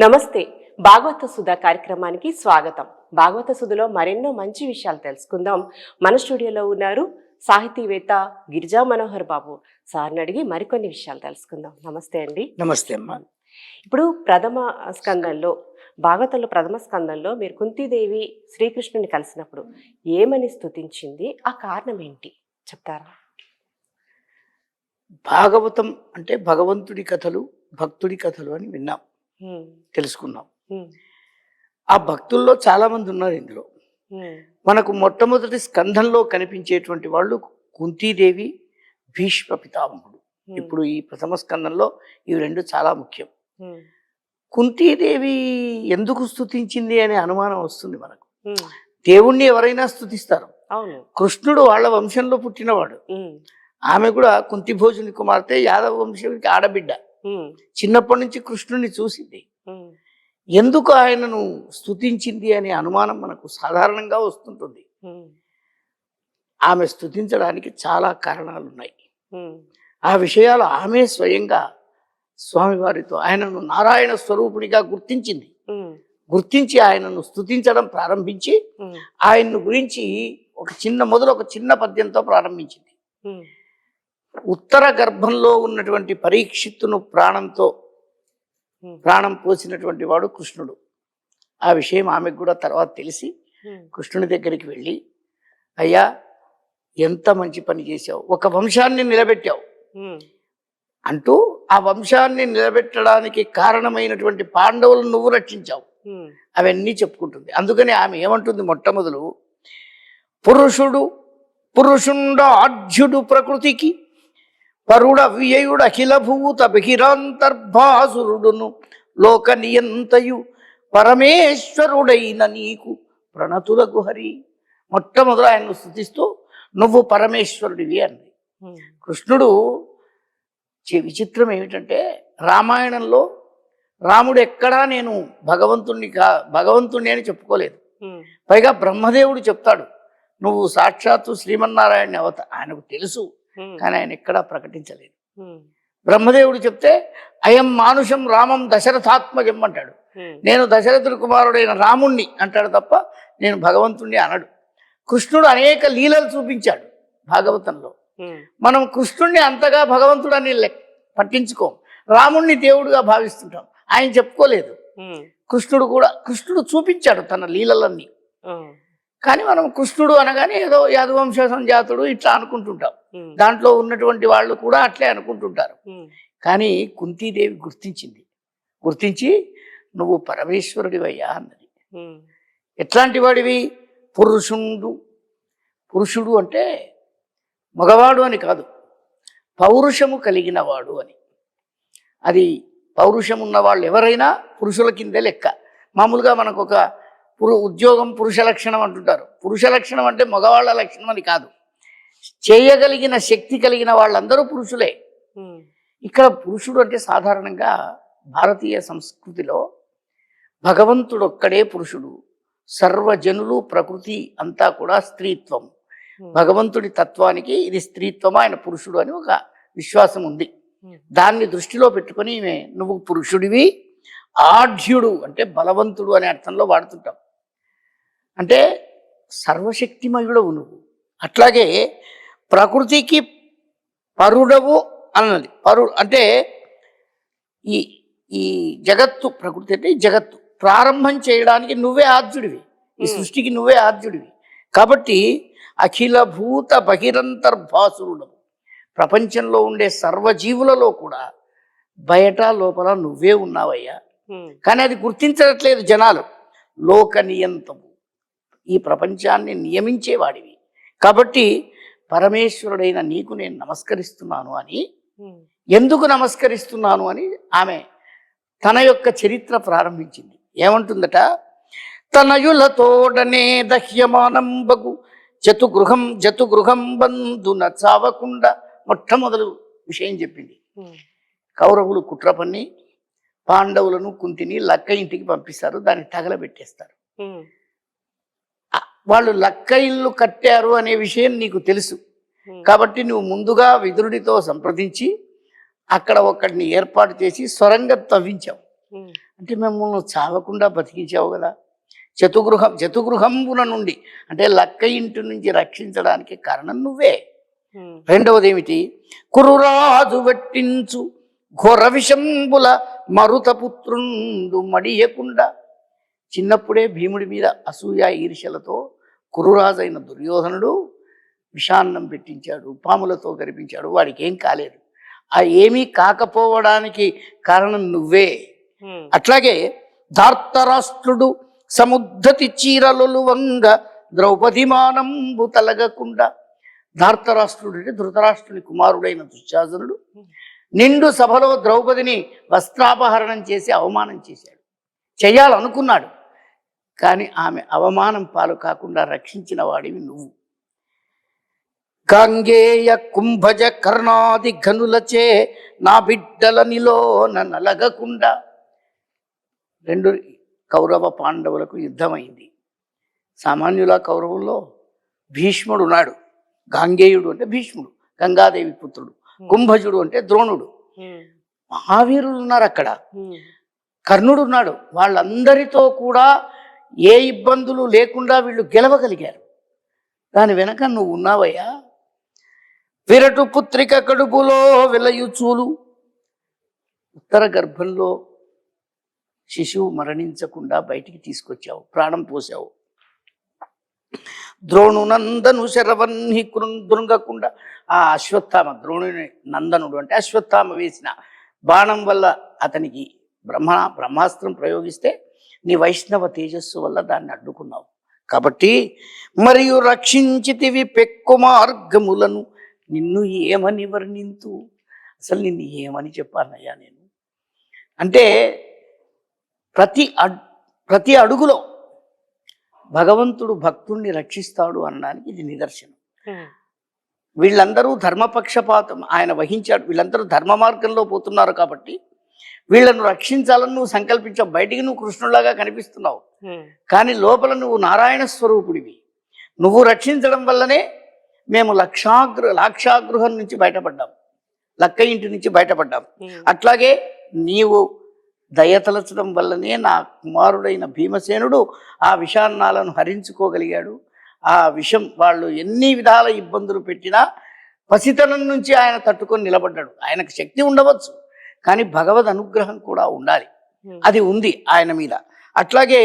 నమస్తే భాగవత సుధా కార్యక్రమానికి స్వాగతం. భాగవత సుధలో మరెన్నో మంచి విషయాలు తెలుసుకుందాం. మన స్టూడియోలో ఉన్నారు సాహితీవేత్త గిరిజా మనోహర్ బాబు. సార్ని అడిగి మరికొన్ని విషయాలు తెలుసుకుందాం. నమస్తే అండి. నమస్తే అమ్మా. ఇప్పుడు ప్రథమ స్కందంలో భాగవతంలో ప్రథమ స్కందంలో మీరు కుంతీదేవి శ్రీకృష్ణుని కలిసినప్పుడు ఏమని స్తుతించింది? ఆ కారణం ఏంటి? చెప్తారా? భాగవతం అంటే భగవంతుడి కథలు భక్తుడి కథలు అని విన్నాం. తెలుసుకున్నాం. ఆ భక్తుల్లో చాలా మంది ఉన్నారు ఇందులో మనకు మొట్టమొదటి స్కంధంలో కనిపించేటువంటి వాళ్ళు కుంతీదేవి భీష్మ పితామహుడు. ఇప్పుడు ఈ ప్రథమ స్కందంలో ఇవి రెండు చాలా ముఖ్యం. కుంతీదేవి ఎందుకు స్తుతించింది అనే అనుమానం వస్తుంది మనకు. దేవుణ్ణి ఎవరైనా స్తుతిస్తారు. అవును. కృష్ణుడు వాళ్ళ వంశంలో పుట్టినవాడు. ఆమె కూడా కుంతిభోజుని కుమార్తె యాదవ వంశానికి ఆడబిడ్డ. చిన్నప్పటి నుంచి కృష్ణుని చూసింది. ఎందుకు ఆయనను స్తుతించింది అనే అనుమానం మనకు సాధారణంగా వస్తుంటుంది. ఆమె స్తుతించడానికి చాలా కారణాలు ఉన్నాయి. ఆ విషయాలు ఆమె స్వయంగా స్వామివారితో ఆయనను నారాయణ స్వరూపుడిగా గుర్తించింది. గుర్తించి ఆయనను స్తుతించడం ప్రారంభించి ఆయన్ను గురించి ఒక చిన్న మొదలు ఒక చిన్న పద్యంతో ప్రారంభించింది. ఉత్తర గర్భంలో ఉన్నటువంటి పరీక్షిత్తును ప్రాణంతో ప్రాణం పోసినటువంటి వాడు కృష్ణుడు. ఆ విషయం ఆమెకు కూడా తర్వాత తెలిసి కృష్ణుని దగ్గరికి వెళ్ళి అయ్యా ఎంత మంచి పని చేశావు. ఒక వంశాన్ని నిలబెట్టావు. అంటూ ఆ వంశాన్ని నిలబెట్టడానికి కారణమైనటువంటి పాండవులను నువ్వు రక్షించావు. అవన్నీ చెప్పుకుంటుంది. అందుకని ఆమె ఏమంటుంది మొట్టమొదలు? పురుషుడు పురుషుండ ఆఢ్యుడు ప్రకృతికి పరుడ వ్యయుడు అఖిల భూత బహిరాంతర్భాసురుడును లోక నియంతయు పరమేశ్వరుడైన నీకు ప్రణతులకు హరి. మొట్టమొదలు ఆయన్ను స్థుతిస్తూ నువ్వు పరమేశ్వరుడివి అంది. కృష్ణుడు విచిత్రం ఏమిటంటే రామాయణంలో రాముడు ఎక్కడా నేను భగవంతుణ్ణి కా భగవంతుణ్ణి అని చెప్పుకోలేదు. పైగా బ్రహ్మదేవుడు చెప్తాడు నువ్వు సాక్షాత్తు శ్రీమన్నారాయణ అవత ఆయనకు తెలుసు. కానీ ఆయన ఎక్కడా ప్రకటించలేదు. బ్రహ్మదేవుడు చెప్తే అయం మానుషం రామం దశరథాత్మజం అంటాడు నేను దశరథుడి కుమారుడైన రాముణ్ణి అంటాడు తప్ప నేను భగవంతుణ్ణి అనడు. కృష్ణుడు అనేక లీలలు చూపించాడు భాగవతంలో. మనం కృష్ణుణ్ణి అంతగా భగవంతుడని లెక్ పట్టించుకోం. రాముణ్ణి దేవుడిగా భావిస్తుంటాం. ఆయన చెప్పుకోలేదు. కృష్ణుడు కూడా కృష్ణుడు చూపించాడు తన లీలలన్నీ. కానీ మనం కృష్ణుడు అనగానే ఏదో యాదవంశ సంజాతుడు ఇట్లా అనుకుంటుంటాం. దాంట్లో ఉన్నటువంటి వాళ్ళు కూడా అట్లే అనుకుంటుంటారు. కానీ కుంతీదేవి గుర్తించింది. గుర్తించి నువ్వు పరమేశ్వరుడివయ్యా అన్నది. ఎట్లాంటి వాడివి? పురుషుండు. పురుషుడు అంటే మగవాడు అని కాదు. పౌరుషము కలిగిన వాడు అని. అది పౌరుషం ఉన్న వాళ్ళు ఎవరైనా పురుషుల కిందే లెక్క. మామూలుగా మనకు ఒక పురు ఉద్యోగం పురుష లక్షణం అంటుంటారు. పురుష లక్షణం అంటే మగవాళ్ళ లక్షణం అని కాదు. చేయగలిగిన శక్తి కలిగిన వాళ్ళందరూ పురుషులే. ఇక్కడ పురుషుడు అంటే సాధారణంగా భారతీయ సంస్కృతిలో భగవంతుడు ఒక్కడే పురుషుడు. సర్వజనులు ప్రకృతి అంతా కూడా స్త్రీత్వం. భగవంతుడి తత్వానికి ఇది స్త్రీత్వం ఆయన పురుషుడు అని ఒక విశ్వాసం ఉంది. దాన్ని దృష్టిలో పెట్టుకొని నువ్వు పురుషుడివి ఆఢ్యుడు అంటే బలవంతుడు అనే అర్థంలో వాడుతుంటాం. అంటే సర్వశక్తిమయుడవు నువ్వు. అట్లాగే ప్రకృతికి పరుడవు అన్నది. పరు అంటే ఈ ఈ జగత్తు ప్రకృతి అంటే ఈ జగత్తు. ప్రారంభం చేయడానికి నువ్వే ఆద్యుడివి. ఈ. సృష్టికి నువ్వే ఆద్యుడివి. కాబట్టి అఖిల భూత బహిరంతర్భాసురుడు ప్రపంచంలో ఉండే సర్వజీవులలో కూడా బయట లోపల నువ్వే ఉన్నావయ్యా. కానీ అది గుర్తించట్లేదు జనాలు. లోక నియంతము. ఈ ప్రపంచాన్ని నియమించేవాడివి. కాబట్టి పరమేశ్వరుడైన నీకు నేను నమస్కరిస్తున్నాను అని ఎందుకు నమస్కరిస్తున్నాను అని ఆమె తన యొక్క చరిత్ర ప్రారంభించింది. ఏమంటుందట? తనయులతోడనే దహ్యమానంబగు జతుగృహం జతుగృహం బంధున చావకుండా మొట్టమొదలు విషయం చెప్పింది. కౌరవులు కుట్ర పన్ని పాండవులను కుంతిని లక్క ఇంటికి పంపిస్తారు దాన్ని తగలబెట్టేస్తారు. వాళ్ళు లక్క ఇల్లు కట్టారు అనే విషయం నీకు తెలుసు. కాబట్టి నువ్వు ముందుగా విదురుడితో సంప్రదించి అక్కడ ఒకడిని ఏర్పాటు చేసి సొరంగం తవ్వించావు. అంటే మిమ్మల్ని చావకుండా బతికించావు కదా. చతుగృహం చతుగృహంబున నుండి అంటే లక్క ఇంటి నుంచి రక్షించడానికి కారణం నువ్వే. రెండవది ఏమిటి కురురాజు వెట్టించు ఘోర విషంబుల మరుతపుత్రుండు మడియకుండా చిన్నప్పుడే భీముడి మీద అసూయ ఈర్ష్యలతో కురురాజైన దుర్యోధనుడు విషాన్నం పెట్టించాడు పాములతో గరిపించాడు వాడికి ఏం కాలేదు. ఆ ఏమీ కాకపోవడానికి కారణం నువ్వే. అట్లాగే ధార్తరాష్ట్రుడు సముద్ధతి చీరలు వంగ ద్రౌపది మానంబు తలగకుండా ధార్తరాష్ట్రుడు అంటే ధృతరాష్ట్రుని కుమారుడైన దుశ్శాసనుడు నిండు సభలో ద్రౌపదిని వస్త్రాపహరణం చేసి అవమానం చేశాడు. చేయాలనుకున్నాడు కానీ ఆమె అవమానం పాలు కాకుండా రక్షించిన వాడివి నువ్వు. గాంగేయ కుంభజ కర్ణాది ఘనులచే నా బిడ్డలనిలో నలగకుండా. రెండు కౌరవ పాండవులకు యుద్ధమైంది. సామాన్యుల కౌరవుల్లో భీష్ముడు ఉన్నాడు. గాంగేయుడు అంటే భీష్ముడు గంగాదేవి పుత్రుడు కుంభజుడు అంటే ద్రోణుడు. మహావీరులు ఉన్నారు అక్కడ. కర్ణుడు ఉన్నాడు. వాళ్ళందరితో కూడా ఏ ఇబ్బందులు లేకుండా వీళ్ళు గెలవగలిగారు. దాని వెనక నువ్వు ఉన్నావయ్యా. విరటు పుత్రిక కడుపులో వెలయుచూలు ఉత్తర గర్భంలో శిశువు మరణించకుండా బయటికి తీసుకొచ్చావు. ప్రాణం పోసావు. ద్రోణునందను శరవన్ని కృం- దృంగకుండా ఆ అశ్వత్థామ ద్రోణుని నందనుడు అంటే అశ్వత్థామ వేసిన బాణం వల్ల అతనికి బ్రహ్మ బ్రహ్మాస్త్రం ప్రయోగిస్తే నీ వైష్ణవ తేజస్సు వల్ల దాన్ని అడ్డుకున్నావు. కాబట్టి మరియు రక్షించితివి పెక్కు మార్గములను నిన్ను ఏమని వర్ణింతు? అసలు నిన్ను ఏమని చెప్పానయ్యా నేను? అంటే ప్రతి అడ్ ప్రతి అడుగులో భగవంతుడు భక్తుణ్ణి రక్షిస్తాడు అనడానికి ఇది నిదర్శనం. వీళ్ళందరూ ధర్మపక్షపాతం ఆయన వహించాడు వీళ్ళందరూ ధర్మ మార్గంలో పోతున్నారు కాబట్టి వీళ్ళను రక్షించాలని నువ్వు సంకల్పించావు. బయటికి నువ్వు కృష్ణులాగా కనిపిస్తున్నావు. కానీ లోపల నువ్వు నారాయణ స్వరూపుడివి. నువ్వు రక్షించడం వల్లనే మేము లక్షాగృ లాక్షాగృహం నుంచి బయటపడ్డాం. లక్క ఇంటి నుంచి బయటపడ్డాం. అట్లాగే నీవు దయతలచడం వల్లనే నా కుమారుడైన భీమసేనుడు ఆ విషాన్నాలను హరించుకోగలిగాడు. ఆ విషం వాళ్ళు ఎన్ని విధాల ఇబ్బందులు పెట్టినా పసితనం నుంచి ఆయన తట్టుకొని నిలబడ్డాడు. ఆయనకు శక్తి ఉండవచ్చు. కానీ భగవద్ అనుగ్రహం కూడా ఉండాలి. ఉమ్, అది ఉంది ఆయన మీద. అట్లాగే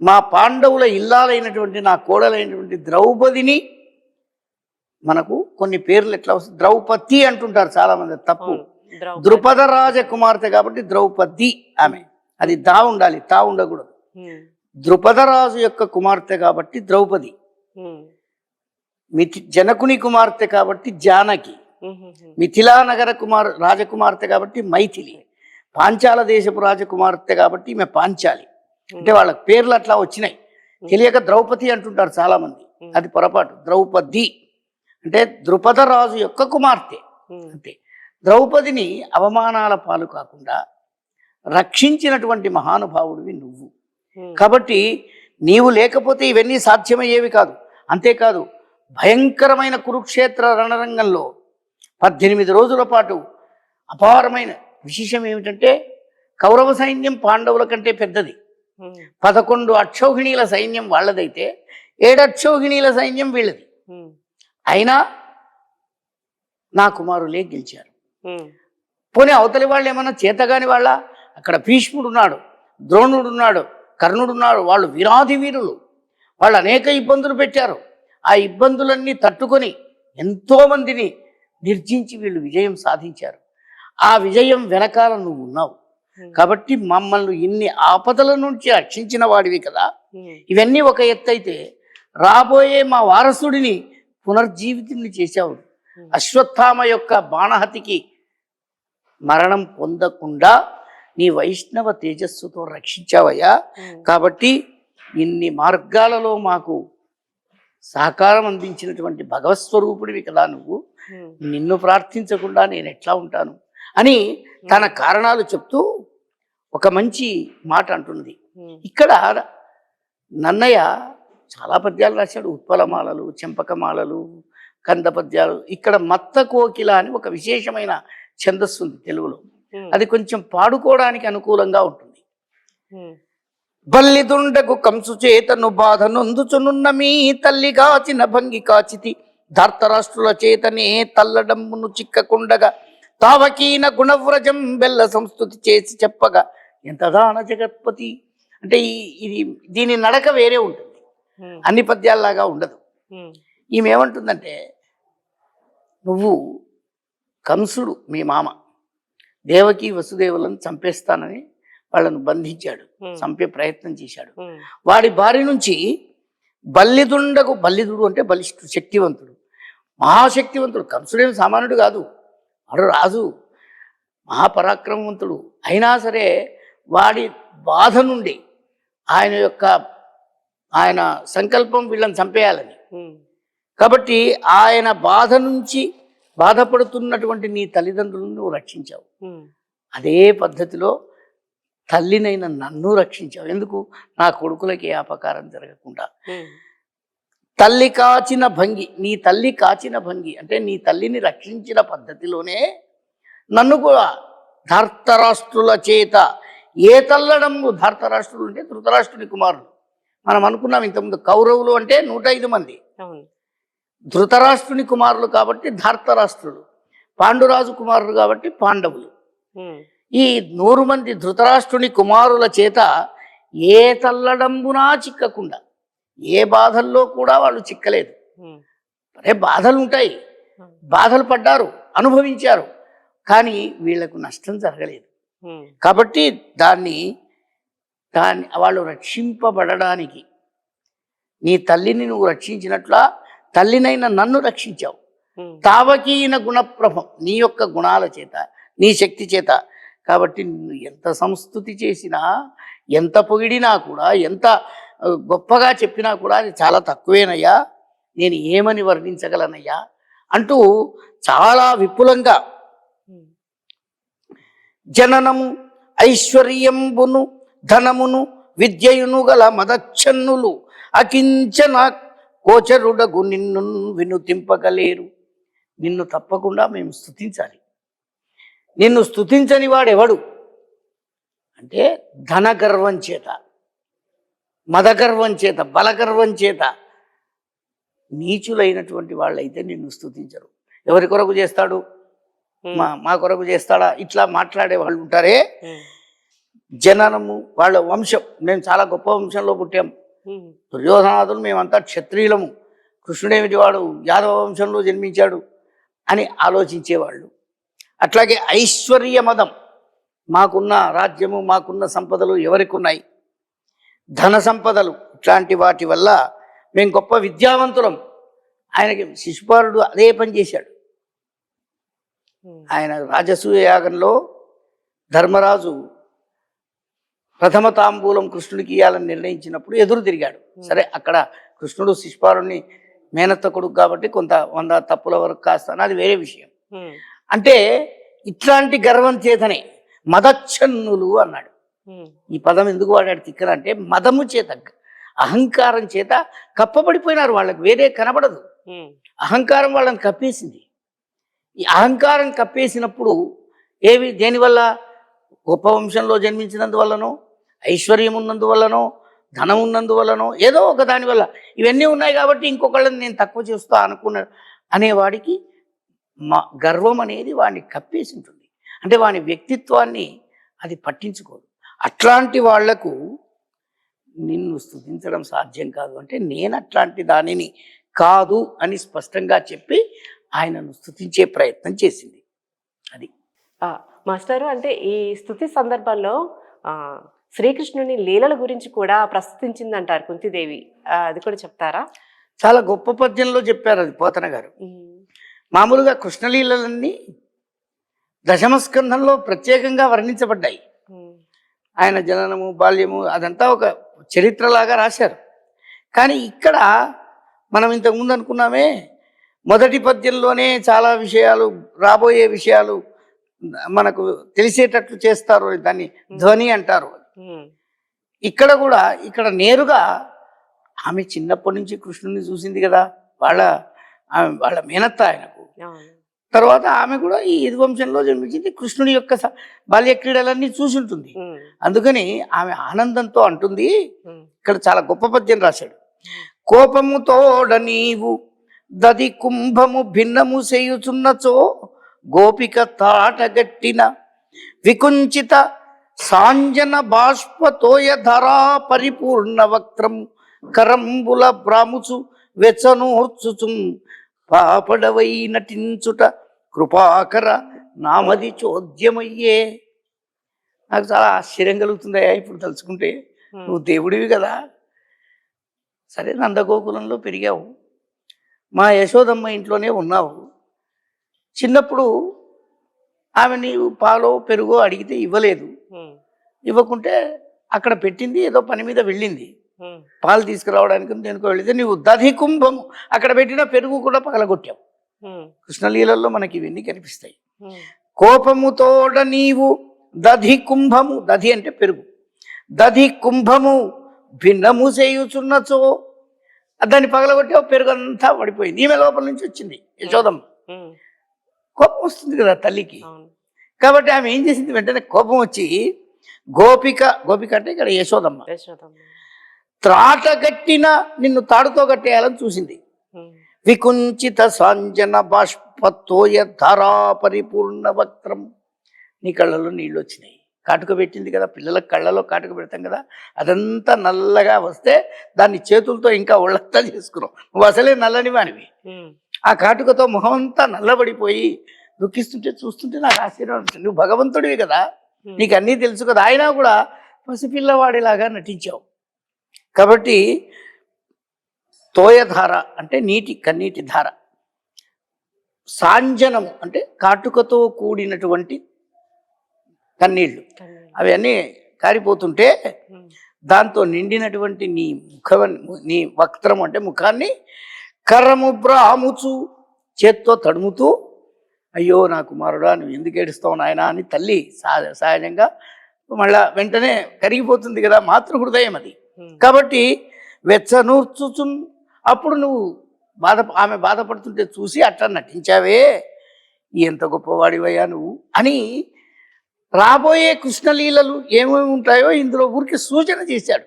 మా పాండవుల ఇల్లాలైనటువంటి నా కోడలైనటువంటి ద్రౌపదిని మనకు కొన్ని పేర్లు ఎట్లా వస్తుంది ద్రౌపది అంటుంటారు చాలా మంది తప్పు. అవును, ద్రౌపది. ద్రుపద రాజకుమార్తె కాబట్టి ద్రౌపది ఆమె. అది దా ఉండాలి తా ఉండకూడదు. ఉమ్, ద్రుపదరాజు యొక్క కుమార్తె కాబట్టి ద్రౌపది. మిథి జనకుని కుమార్తె కాబట్టి జానకి. మిథిలా నగర కుమార్ రాజకుమార్తె కాబట్టి మైథిలి. పాంచాల దేశపు రాజకుమార్తె కాబట్టి ఈమె పాంచాలి. అంటే వాళ్ళ పేర్లు అట్లా వచ్చినాయి. తెలియక ద్రౌపది అంటుంటారు చాలా మంది అది పొరపాటు. ద్రౌపది. అంటే ద్రుపద రాజు యొక్క కుమార్తె. అంతే. ద్రౌపదిని అవమానాల పాలు కాకుండా రక్షించినటువంటి మహానుభావుడివి నువ్వు. కాబట్టి నీవు లేకపోతే ఇవన్నీ సాధ్యమయ్యేవి కాదు. అంతేకాదు భయంకరమైన కురుక్షేత్ర రణరంగంలో పద్దెనిమిది రోజుల పాటు అపారమైన విశేషం ఏమిటంటే కౌరవ సైన్యం పాండవుల కంటే పెద్దది. పదకొండు అక్షౌహిణీల సైన్యం వాళ్ళదైతే ఏడు అక్షౌహిణీల సైన్యం వీళ్ళది. అయినా నా కుమారులే గెలిచారు. పోనీ అవతలి వాళ్ళు ఏమన్నా చేతగాని వాళ్ళ? అక్కడ భీష్ముడు ఉన్నాడు ద్రోణుడు ఉన్నాడు కర్ణుడు ఉన్నాడు వాళ్ళు వీరాధి వీరులు. వాళ్ళు అనేక ఇబ్బందులు పెట్టారు. ఆ ఇబ్బందులన్నీ తట్టుకొని ఎంతో మందిని నిర్జించి వీళ్ళు విజయం సాధించారు. ఆ విజయం వెనకాల నువ్వు ఉన్నావు. కాబట్టి మమ్మల్ని ఇన్ని ఆపదల నుంచి రక్షించిన వాడివి కదా. ఇవన్నీ ఒక ఎత్తు అయితే రాబోయే మా వారసుడిని పునర్జీవితుని చేశావు. అశ్వత్థామ యొక్క బాణహతికి మరణం పొందకుండా నీ వైష్ణవ తేజస్సుతో రక్షించావయ్యా. కాబట్టి ఇన్ని మార్గాలలో మాకు సహకారం అందించినటువంటి భగవత్స్వరూపుడివి కదా నువ్వు. నిన్ను ప్రార్థించకుండా నేను ఎట్లా ఉంటాను? అని తన కారణాలు చెప్తూ ఒక మంచి మాట అంటున్నది ఇక్కడ నన్నయ్య చాలా పద్యాలు రాశాడు. ఉత్పలమాలలు చెంపకమాలలు కంద పద్యాలు ఇక్కడ మత్త కోకిల అని ఒక విశేషమైన ఛందస్సు ఉంది తెలుగులో. అది కొంచెం పాడుకోవడానికి అనుకూలంగా ఉంటుంది. బల్లిదుండకు కంసు చేతను బాధ నొందుచునున్న మీ తల్లి కాచిన భంగి కాచితి. ధార్తరాష్ట్రుల చేతనే తల్లడమ్మును చిక్కకుండగా తావకీన గుణవ్రజం బెల్ల సంస్థుతి చేసి చెప్పగా ఎంత దాన జగత్పతి? అంటే ఈ ఇది దీని నడక వేరే ఉంటుంది. అన్ని పద్యాల్లాగా ఉండదు. ఈమె ఏమంటుందంటే నువ్వు కంసుడు మీ మామ దేవకి వసుదేవులను చంపేస్తానని వాళ్ళను బంధించాడు చంపే ప్రయత్నం చేశాడు. వాడి బారి నుంచి బల్లిదుండకు బల్లిదుడు అంటే బలిష్ఠుడు శక్తివంతుడు. మహాశక్తివంతుడు. కంసుడేమి సామాన్యుడు కాదు. వాడు రాజు. మహాపరాక్రమవంతుడు. అయినా సరే వాడి బాధ నుండి ఆయన యొక్క ఆయన సంకల్పం వీళ్ళని చంపేయాలని. కాబట్టి ఆయన బాధ నుంచి బాధపడుతున్నటువంటి నీ తల్లిదండ్రులను నువ్వు రక్షించావు. అదే పద్ధతిలో తల్లినైన నన్ను రక్షించావు. ఎందుకు? నా కొడుకులకి అపకారం జరగకుండా. తల్లి కాచిన భంగి నీ తల్లి కాచిన భంగి అంటే నీ తల్లిని రక్షించిన పద్ధతిలోనే నన్ను కూడా ధార్తరాష్ట్రుల చేత ఏ తల్లడము ధార్తరాష్ట్రులు అంటే ధృతరాష్ట్రుని కుమారులు. మనం అనుకున్నాం ఇంతకుముందు కౌరవులు అంటే నూట ఐదు మంది. ధృతరాష్ట్రుని కుమారులు కాబట్టి ధార్తరాష్ట్రులు పాండురాజు కుమారులు కాబట్టి పాండవులు. ఈ నూరు మంది ధృతరాష్ట్రుని కుమారుల చేత ఏ తల్లడంబునా చిక్కకుండా ఏ బాధల్లో కూడా వాళ్ళు చిక్కలేదు. అరే బాధలు ఉంటాయి బాధలు పడ్డారు అనుభవించారు కానీ వీళ్ళకు నష్టం జరగలేదు. కాబట్టి దాన్ని దాన్ని వాళ్ళు రక్షింపబడడానికి నీ తల్లిని నువ్వు రక్షించినట్లా తల్లినైన నన్ను రక్షించావు. తావకీన గుణప్రభం నీ యొక్క గుణాల చేత నీ శక్తి చేత. కాబట్టి నిన్ను ఎంత సంస్థుతి చేసినా ఎంత పొగిడినా కూడా ఎంత గొప్పగా చెప్పినా కూడా అది చాలా తక్కువేనయ్యా. నేను ఏమని వర్ణించగలనయ్యా? అంటూ చాలా విపులంగా జననము ఐశ్వర్యంబును ధనమును విద్యయును గల మదచ్చన్నులు అకించన కోచరుడగు నిన్ను వినుతింపగలేరు. నిన్ను తప్పకుండా మేము స్తుతించాలి. నిన్ను స్తుతించని వాడెవడు? అంటే ధనగర్వం చేత. మదగర్వం చేత బలగర్వం చేత నీచులైనటువంటి వాళ్ళైతే నిన్ను స్తుతించరు. ఎవరి కొరకు చేస్తాడు? మా మా కొరకు చేస్తాడా? ఇట్లా మాట్లాడే వాళ్ళు ఉంటారే. జననము వాళ్ళ వంశం. మేము చాలా గొప్ప వంశంలో పుట్టాం. ఉమ్, దుర్యోధనాదులు మేమంతా క్షత్రియులము. కృష్ణుడేమిటి వాడు? యాదవ వంశంలో జన్మించాడు అని ఆలోచించేవాళ్ళు. అట్లాగే ఐశ్వర్య మదం మాకున్న రాజ్యము మాకున్న సంపదలు ఎవరికి ఉన్నాయి ధన సంపదలు ఇట్లాంటి వాటి వల్ల మేము గొప్ప విద్యావంతులం. ఆయనకి శిశుపాలుడు అదే పని చేశాడు. ఆయన రాజసూయ యాగంలో ధర్మరాజు ప్రథమ తాంబూలం కృష్ణుడికి ఇవ్వాలని నిర్ణయించినప్పుడు ఎదురు తిరిగాడు. సరే అక్కడ కృష్ణుడు శిశుపాలుని మేనత్త కొడుకు కాబట్టి కొంత వంద తప్పుల వరకు కాస్తాను అది వేరే విషయం. అంటే ఇట్లాంటి గర్వం చేతనే మదచ్చన్నులు అన్నాడు. ఈ పదం ఎందుకు వాడాడు తిక్కన అంటే మదము చేత అహంకారం చేత కప్పబడిపోయినారు వాళ్ళకి వేరే కనబడదు. అహంకారం వాళ్ళని కప్పేసింది. ఈ అహంకారం కప్పేసినప్పుడు ఏవి దేనివల్ల గొప్ప వంశంలో జన్మించినందువల్లనో ఐశ్వర్యం ఉన్నందువల్లనో ధనం ఉన్నందువల్లనో ఏదో ఒక దాని వల్ల. ఇవన్నీ ఉన్నాయి కాబట్టి ఇంకొకళ్ళని నేను తక్కువ చేస్తా అనుకున్న అనేవాడికి మా గర్వం అనేది వాడిని కప్పేసి ఉంటుంది. అంటే వాని వ్యక్తిత్వాన్ని అది పట్టించుకోదు. అట్లాంటి వాళ్ళకు నిన్ను స్తుతించడం సాధ్యం కాదు అంటే నేను అట్లాంటి దానిని కాదు అని స్పష్టంగా చెప్పి ఆయనను స్తుతించే ప్రయత్నం చేసింది. అది. మాస్టారు అంటే ఈ స్థుతి సందర్భంలో శ్రీకృష్ణుని లీలల గురించి కూడా ప్రస్తుతించింది అంటారు కుంతిదేవి అది కూడా చెప్తారా? చాలా గొప్ప పద్యంలో చెప్పారు అది పోతన గారు. మామూలుగా కృష్ణలీలలన్నీ దశమస్కంధంలో ప్రత్యేకంగా వర్ణించబడ్డాయి. ఆయన జననము బాల్యము అదంతా ఒక చరిత్రలాగా రాశారు. కానీ ఇక్కడ మనం ఇంతకుముందు అనుకున్నామే మొదటి పద్యంలోనే చాలా విషయాలు రాబోయే విషయాలు మనకు తెలిసేటట్లు చేస్తారు దాన్ని ధ్వని అంటారు ఇక్కడ కూడా ఇక్కడ నేరుగా ఆమె చిన్నప్పటి నుంచి కృష్ణుని చూసింది కదా వాళ్ళ ఆమె వాళ్ళ మేనత్త ఆయనకు. తర్వాత ఆమె కూడా ఈ యదువంశంలో జన్మించింది కృష్ణుని యొక్క బాల్య క్రీడలన్నీ చూసి ఉంటుంది. అందుకని ఆమె ఆనందంతో అంటుంది. ఇక్కడ చాలా గొప్ప పద్యం రాశాడు. కోపముతోడ నీవు దది కుంభము భిన్నము చేయుచున్నచో గోపిక తాటగట్టిన వికుంచిత సాంజన బాష్పతోయ ధరా పరిపూర్ణ వక్త్రము కరంబుల భ్రాముచు వెచ్చనోర్చుచుం పాపడవై నటించుట కృపాకర నామది చోద్యమయ్యే. నాకు చాలా ఆశ్చర్యం కలుగుతుందయ్యా ఇప్పుడు తలుచుకుంటే. నువ్వు దేవుడివి కదా. సరే నందగోకులంలో పెరిగావు. మా యశోదమ్మ ఇంట్లోనే ఉన్నావు. చిన్నప్పుడు ఆమె నీవు పాలో పెరుగో అడిగితే ఇవ్వలేదు. ఇవ్వకుంటే అక్కడ పెట్టింది ఏదో పని మీద వెళ్ళింది. పాలు తీసుకురావడానికి దేనికో వెళితే నీవు దధి కుంభము అక్కడ పెట్టిన పెరుగు కూడా పగలగొట్టావు. కృష్ణలీలల్లో మనకి ఇవన్నీ కనిపిస్తాయి. కోపముతోడ నీవు దధి కుంభము దధి అంటే పెరుగు. దధి కుంభము భిన్నము చేయుచున్నచో దాన్ని పగలగొట్టావు పెరుగు అంతా పడిపోయింది. ఈమె లోపల నుంచి వచ్చింది యశోదమ్మ. కోపం వస్తుంది కదా తల్లికి. కాబట్టి ఆమె ఏం చేసింది? వెంటనే కోపం వచ్చి గోపిక గోపిక అంటే ఇక్కడ యశోదమ్మ. యశోదమ్మ. త్రాటగట్టిన నిన్ను తాడుతో కట్టేయాలని చూసింది. వికుంచిత సాంజన బాష్పతోయ ధారా పరిపూర్ణ వక్త్రం. నీ కళ్ళలో నీళ్ళు వచ్చినాయి. కాటుక పెట్టింది కదా పిల్లల కళ్ళలో కాటుక పెడతాం కదా అదంతా నల్లగా వస్తే దాన్ని చేతులతో ఇంకా ఒళ్ళంతా చేసుకున్నావు నువ్వు అసలే నల్లని వానివి ఆ కాటుకతో మొహం అంతా నల్లబడిపోయి దుఃఖిస్తుంటే చూస్తుంటే నాకు ఆశ్చర్యం అనిపిస్తుంది. నువ్వు భగవంతుడివి కదా. నీకు అన్నీ తెలుసు కదా. అయినా కూడా పసిపిల్లవాడిలాగా నటించావు. కాబట్టి తోయధార అంటే నీటి కన్నీటి ధార. సాంజనము అంటే కాటుకతో కూడినటువంటి కన్నీళ్ళు. అవన్నీ కారిపోతుంటే దాంతో నిండినటువంటి నీ ముఖ నీ వక్త్రం అంటే ముఖాన్ని కర్రము బ్రాముచు చేత్తో తడుముతూ అయ్యో నా కుమారుడా నువ్వు ఎందుకు ఏడుస్తావు నాయనా అని తల్లి సహ సహజంగా మళ్ళా వెంటనే కరిగిపోతుంది కదా మాతృ హృదయం అది కాబట్టి వెచ్చనూర్చుచున్ అప్పుడు నువ్వు బాధ ఆమె బాధపడుతుంటే చూసి అట్లా నటించావే. ఎంత గొప్పవాడివయ్యా నువ్వు అని రాబోయే కృష్ణలీలలు ఏమేమి ఉంటాయో ఇందులో ఊరికి సూచన చేశాడు.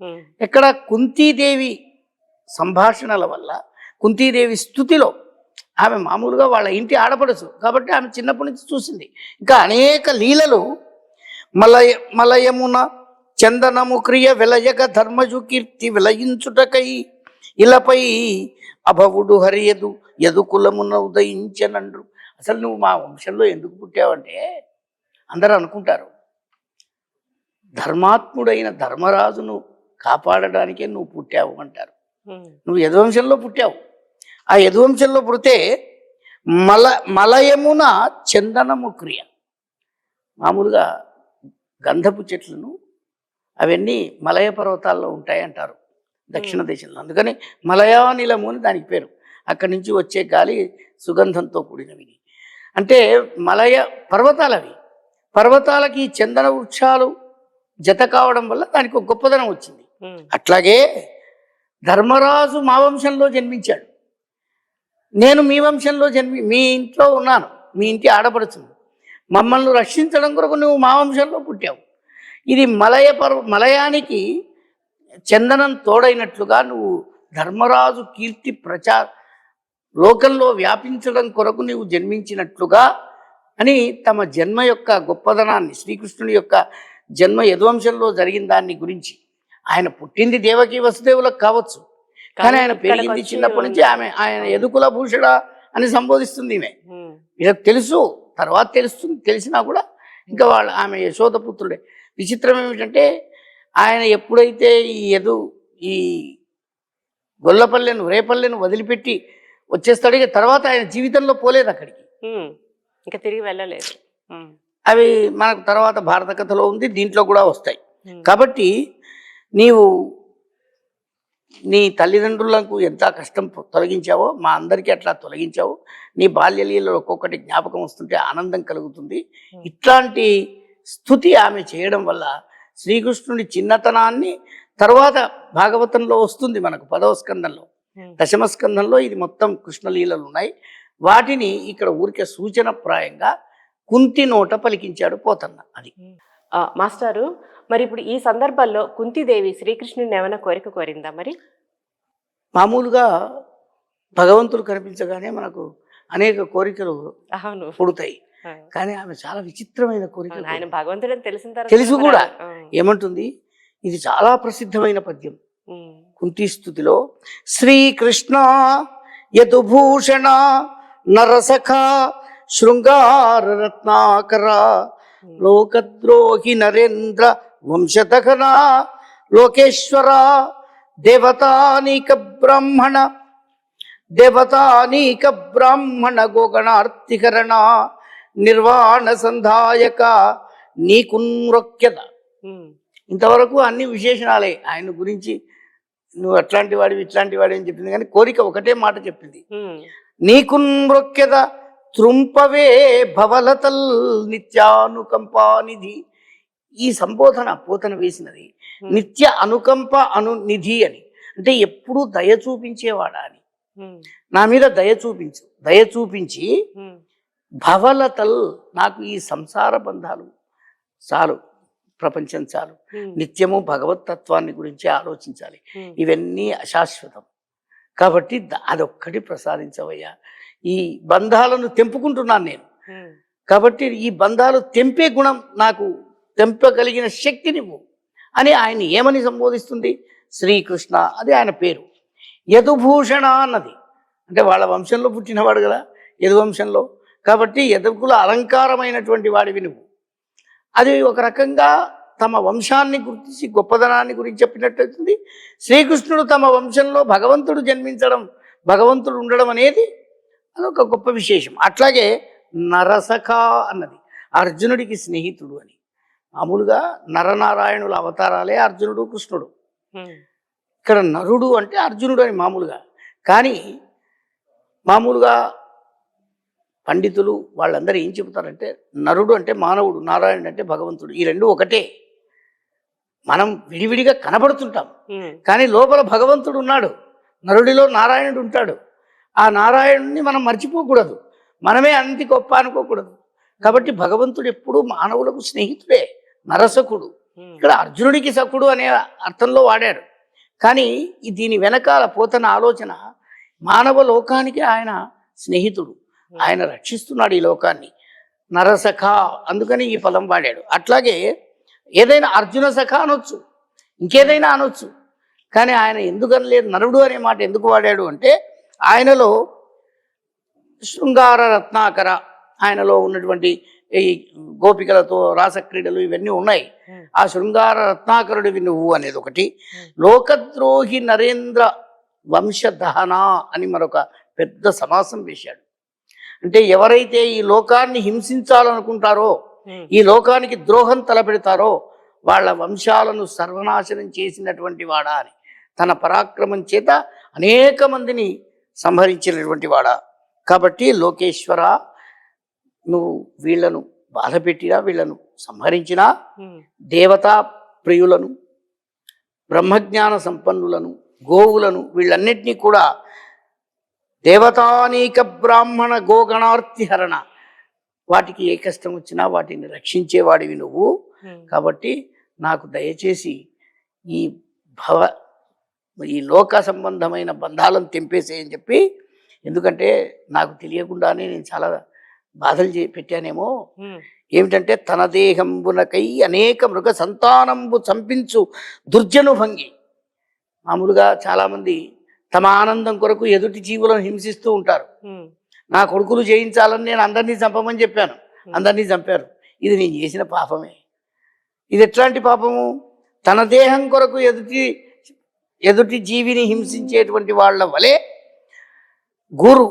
ఉమ్, ఎక్కడ కుంతీదేవి సంభాషణల వల్ల కుంతీదేవి స్థుతిలో ఆమె మామూలుగా వాళ్ళ ఇంటి ఆడపడచ్చు కాబట్టి ఆమె చిన్నప్పటి నుంచి చూసింది. ఇంకా అనేక లీలలు మలయ మలయమున చందనము క్రియ విలయగ ధర్మజు కీర్తి విలయించుటకై ఇలపై అభవుడు హరియదు యదుకులమున ఉదయించనండ్రు. అసలు నువ్వు మా వంశంలో ఎందుకు పుట్టావంటే అందరూ అనుకుంటారు. ధర్మాత్ముడైన ధర్మరాజును కాపాడడానికే నువ్వు పుట్టావు అంటారు. నువ్వు యదువంశంలో పుట్టావు. ఆ యదువంశంలో పుడితే మల మలయమున చందనము క్రియ. మామూలుగా గంధపు చెట్లను అవన్నీ మలయ పర్వతాల్లో ఉంటాయి అంటారు దక్షిణ దేశంలో. అందుకని మలయానిలము అని దానికి పేరు. అక్కడి నుంచి వచ్చే గాలి సుగంధంతో కూడినవి అంటే మలయ పర్వతాలు అవి పర్వతాలకి చందన వృక్షాలు జత కావడం వల్ల దానికి ఒక గొప్పదనం వచ్చింది. అట్లాగే ధర్మరాజు మా వంశంలో జన్మించాడు. నేను మీ వంశంలో జన్మి మీ ఇంట్లో ఉన్నాను. మీ ఇంటి ఆడపడుచును మమ్మల్ని రక్షించడం కొరకు నువ్వు మా వంశంలో పుట్టావు. ఇది మలయ పర్వ మలయానికి చందనం తోడైనట్లుగా నువ్వు ధర్మరాజు కీర్తి ప్రచార లోకంలో వ్యాపించడం కొరకు నీవు జన్మించినట్లుగా అని తమ జన్మ యొక్క గొప్పదనాన్ని శ్రీకృష్ణుని యొక్క జన్మ యదువంశంలో జరిగిన దాన్ని గురించి. ఆయన పుట్టింది దేవకి వసుదేవులకు కావచ్చు. కానీ ఆయన పెరిగింది చిన్నప్పటి నుంచి ఆమె ఆయన ఎదుకుల భూషుడ అని సంబోధిస్తుంది ఈమె. వీళ్ళకి తెలుసు తర్వాత తెలుస్తుంది తెలిసినా కూడా ఇంకా వాళ్ళ ఆమె యశోద పుత్రుడే. విచిత్రం ఏమిటంటే ఆయన ఎప్పుడైతే ఈ ఎదు ఈ గొల్లపల్లెను రేపల్లెను వదిలిపెట్టి వచ్చేస్తాడు ఇక తర్వాత ఆయన జీవితంలో పోలేదు అక్కడికి. ఇంకా తిరిగి వెళ్ళలేదు. అవి మనకు తర్వాత భారత కథలో ఉంది దీంట్లో కూడా వస్తాయి. కాబట్టి నీవు నీ తల్లిదండ్రులకు ఎంత కష్టం తొలగించావో మా అందరికీ అట్లా తొలగించావు. నీ బాల్యలీలలో ఒక్కొక్కటి జ్ఞాపకం వస్తుంటే ఆనందం కలుగుతుంది. ఇట్లాంటి స్థుతి ఆమె చేయడం వల్ల శ్రీకృష్ణుడి చిన్నతనాన్ని తర్వాత భాగవతంలో వస్తుంది మనకు పదవ స్కందంలో. ఉమ్, దశమ స్కందంలో ఇది మొత్తం కృష్ణలీలలు ఉన్నాయి. వాటిని ఇక్కడ ఊరికే సూచనప్రాయంగా కుంతి నోట పలికించాడు పోతన్న అది. ఆ, మాస్టారు మరి ఇప్పుడు ఈ సందర్భంలో కుంతిదేవి శ్రీకృష్ణుని ఏమైనా కోరిక కోరిందా మరి? మామూలుగా భగవంతుడు కనిపించగానే మనకు అనేక కోరికలు పుడతాయి. కానీ ఆమె చాలా విచిత్రమైన అవును, ఆయన భగవంతుడని తెలిసిన తర్వాత తెలుసు కూడా. ఏమంటుంది? ఇది చాలా ప్రసిద్ధమైన పద్యం. ఉమ్, కుంతి స్థుతిలో శ్రీకృష్ణ యదుభూషణ నరసఖ శృంగార రత్నాకర లోకద్రోహి నరేంద్ర వంశతఘన లోకేశ్వర దేవతానీక బ్రాహ్మణ దేవతానీక బ్రాహ్మణ గోగణార్తికరణ నిర్వాణ సంధాయక నీకు నృక్యత ఉమ్, ఇంతవరకు అన్ని విశేషణాలే. ఆయన గురించి నువ్వు అట్లాంటి వాడివి ఇట్లాంటి వాడి అని చెప్పింది. కానీ కోరిక ఒకటే మాట చెప్పింది. ఉమ్, నీకు నృక్యత త్రుంపవే భవలతల్ నిత్యానుకంపానిధి. ఈ సంబోధన పోతన వేసినది. నిత్య అనుకంప అను నిధి అని. అంటే ఎప్పుడూ దయ చూపించేవాడా అని. నా మీద దయ చూపించు. దయ చూపించి భవలతల్ నాకు ఈ సంసార బంధాలు. చాలు ప్రపంచం చాలు. నిత్యము భగవత్ తత్వాన్ని గురించి ఆలోచించాలి. ఇవన్నీ అశాశ్వతం. కాబట్టి అదొక్కటి ప్రసాదించవయ్యా. ఈ బంధాలను తెంపుకుంటున్నాను నేను. కాబట్టి ఈ బంధాలు తెంపే గుణం నాకు తెంపగలిగిన శక్తినివ్వు అని ఆయన ఏమని సంబోధిస్తుంది? శ్రీకృష్ణ అది ఆయన పేరు. యదుభూషణ అన్నది. అంటే వాళ్ళ వంశంలో పుట్టినవాడు కదా యదువంశంలో. కాబట్టి యదుకుల అలంకారమైనటువంటి వాడివి నువ్వు. అది ఒక రకంగా తమ వంశాన్ని గుర్తించి గొప్పదనాన్ని గురించి చెప్పినట్లయితుంది శ్రీకృష్ణుడు తమ వంశంలో భగవంతుడు జన్మించడం భగవంతుడు ఉండడం అనేది అదొక గొప్ప విశేషం. అట్లాగే నరసఖ అన్నది అర్జునుడికి స్నేహితుడు అని. మామూలుగా నరనారాయణుల అవతారాలే అర్జునుడు కృష్ణుడు. ఇక్కడ నరుడు అంటే అర్జునుడు అని మామూలుగా. కానీ మామూలుగా పండితులు వాళ్ళందరూ ఏం చెబుతారంటే నరుడు అంటే మానవుడు నారాయణుడు అంటే భగవంతుడు. ఈ రెండు ఒకటే. మనం విడివిడిగా కనబడుతుంటాం. కానీ లోపల భగవంతుడు ఉన్నాడు. నరుడిలో నారాయణుడు ఉంటాడు. ఆ నారాయణుడిని మనం మర్చిపోకూడదు. మనమే అంతి గొప్ప అనుకోకూడదు. కాబట్టి భగవంతుడు ఎప్పుడూ మానవులకు స్నేహితుడే నరసకుడు. ఇక్కడ అర్జునుడికి సకుడు అనే అర్థంలో వాడాడు కానీ దీని వెనకాల పోతన ఆలోచన మానవ లోకానికి ఆయన స్నేహితుడు. ఆయన రక్షిస్తున్నాడు ఈ లోకాన్ని. నరసఖ అందుకని ఈ పదం వాడాడు. అట్లాగే ఏదైనా అర్జున సఖ అనొచ్చు ఇంకేదైనా అనొచ్చు. కానీ ఆయన ఎందుకని లేదు నరుడు అనే మాట ఎందుకు వాడాడు అంటే ఆయనలో శృంగార రత్నాకర ఆయనలో ఉన్నటువంటి ఈ గోపికలతో రాసక్రీడలు ఇవన్నీ ఉన్నాయి. ఆ శృంగార రత్నాకరుడివి నువ్వు అనేది ఒకటి. లోకద్రోహి నరేంద్ర వంశదహన అని మరొక పెద్ద సమాసం వేశాడు. అంటే ఎవరైతే ఈ లోకాన్ని హింసించాలనుకుంటారో ఈ లోకానికి ద్రోహం తలపెడతారో వాళ్ళ వంశాలను సర్వనాశనం చేసినటువంటి వాడా అని. తన పరాక్రమం చేత అనేక మందిని సంహరించినటువంటి వాడా. కాబట్టి లోకేశ్వర నువ్వు వీళ్ళను బాధ పెట్టినా వీళ్ళను సంహరించినా దేవతా ప్రియులను బ్రహ్మజ్ఞాన సంపన్నులను గోవులను వీళ్ళన్నిటినీ కూడా దేవతానీక బ్రాహ్మణ గోగణార్తిహరణ వాటికి ఏ కష్టం వచ్చినా వాటిని రక్షించేవాడివి నువ్వు. కాబట్టి నాకు దయచేసి ఈ భవ ఈ లోక సంబంధమైన బంధాలను తెంపేసేయని చెప్పి ఎందుకంటే నాకు తెలియకుండానే నేను చాలా బాధలు చే పెట్టానేమో. ఏమిటంటే తన దేహంబునకై అనేక మృగ సంతానంబు చంపించు దుర్జను భంగి మామూలుగా చాలామంది తమ ఆనందం కొరకు ఎదుటి జీవులను హింసిస్తూ ఉంటారు. నా కొడుకులు జయించాలని నేను అందరినీ చంపమని చెప్పాను. అందరినీ చంపారు. ఇది నేను చేసిన పాపమే. ఇది ఎట్లాంటి పాపము? తన దేహం కొరకు ఎదుటి ఎదుటి జీవిని హింసించేటువంటి వాళ్ళ వలె గురు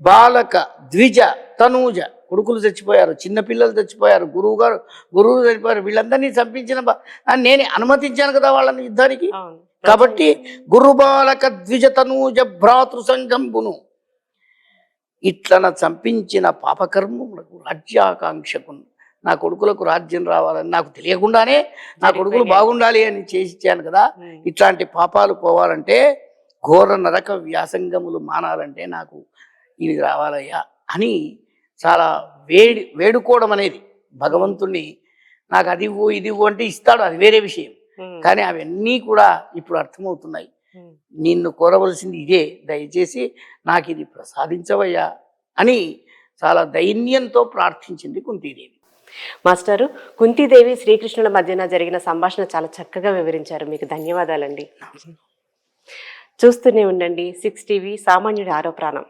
బాలక ద్విజ తనూజ కొడుకులు చచ్చిపోయారు. చిన్నపిల్లలు చచ్చిపోయారు. గురువు గారు గురువులు చచ్చిపోయారు వీళ్ళందరినీ చంపించిన నేనే అనుమతించాను కదా వాళ్ళని యుద్ధానికి? కాబట్టి గురుబాలక ద్విజ తనూజ భ్రాతృ సంగంబును ఇట్లన చంపించిన పాపకర్మములకు రాజ్యాకాంక్షకు నా కొడుకులకు రాజ్యం రావాలని నాకు తెలియకుండానే నా కొడుకులు బాగుండాలి అని చేసి ఇచ్చాను కదా ఇట్లాంటి పాపాలు పోవాలంటే ఘోర నరక వ్యాసంగములు మానాలంటే నాకు ఇది రావాలయ్యా అని చాలా వేడి వేడుకోవడం అనేది భగవంతుణ్ణి నాకు అది ఇవ్వు ఇది ఇవ్వు అంటే ఇస్తాడు. అది వేరే విషయం. కానీ అవన్నీ కూడా ఇప్పుడు అర్థమవుతున్నాయి. నిన్ను కోరవలసింది ఇదే. దయచేసి నాకు ఇది ప్రసాదించవయ్యా అని చాలా దైన్యంతో ప్రార్థించింది కుంతీదేవి. మాస్టారు కుంతీదేవి శ్రీకృష్ణుల మధ్యన జరిగిన సంభాషణ చాలా చక్కగా వివరించారు. మీకు ధన్యవాదాలండి. చూస్తూనే ఉండండి సిక్స్ టీవీ సామాన్యుడి ఆరో ప్రాణం.